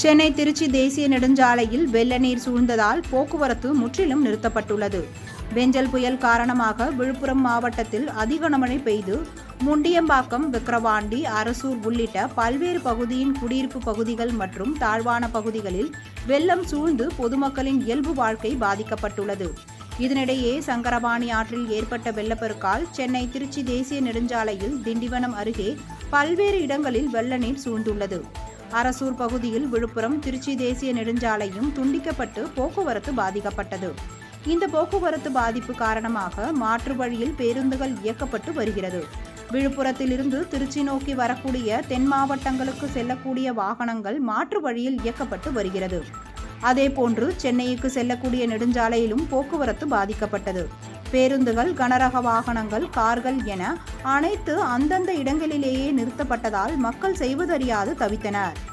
சென்னை திருச்சி தேசிய நெடுஞ்சாலையில் வெள்ள நீர் சூழ்ந்ததால் போக்குவரத்து முற்றிலும் நிறுத்தப்பட்டுள்ளது. பெஞ்சல் புயல் காரணமாக விழுப்புரம் மாவட்டத்தில் அதிக கனமழை பெய்து முண்டியம்பாக்கம் விக்கிரவாண்டி அரசூர் உள்ளிட்ட பல்வேறு பகுதியின் குடியிருப்பு பகுதிகள் மற்றும் தாழ்வான பகுதிகளில் வெள்ளம் சூழ்ந்து பொதுமக்களின் இயல்பு வாழ்க்கை பாதிக்கப்பட்டுள்ளது. இதனிடையே சங்கரபாணி ஆற்றில் ஏற்பட்ட வெள்ளப்பெருக்கால் சென்னை திருச்சி தேசிய நெடுஞ்சாலையில் திண்டிவனம் அருகே பல்வேறு இடங்களில் வெள்ள நீர் சூழ்ந்துள்ளது. அரசூர் பகுதியில் விழுப்புரம் திருச்சி தேசிய நெடுஞ்சாலையும் துண்டிக்கப்பட்டு போக்குவரத்து பாதிக்கப்பட்டது. இந்த போக்குவரத்து பாதிப்பு காரணமாக மாற்று வழியில் பேருந்துகள் இயக்கப்பட்டு வருகிறது. விழுப்புரத்திலிருந்து திருச்சி நோக்கி வரக்கூடிய தென் மாவட்டங்களுக்கு செல்லக்கூடிய வாகனங்கள் மாற்று வழியில் இயக்கப்பட்டு வருகிறது. அதேபோன்று சென்னைக்கு செல்லக்கூடிய நெடுஞ்சாலையிலும் போக்குவரத்து பாதிக்கப்பட்டது. பேருந்துகள் கனரக வாகனங்கள் கார்கள் என அனைத்து அந்தந்த இடங்களிலேயே நிறுத்தப்பட்டதால் மக்கள் செய்வதறியாது தவித்தனர்.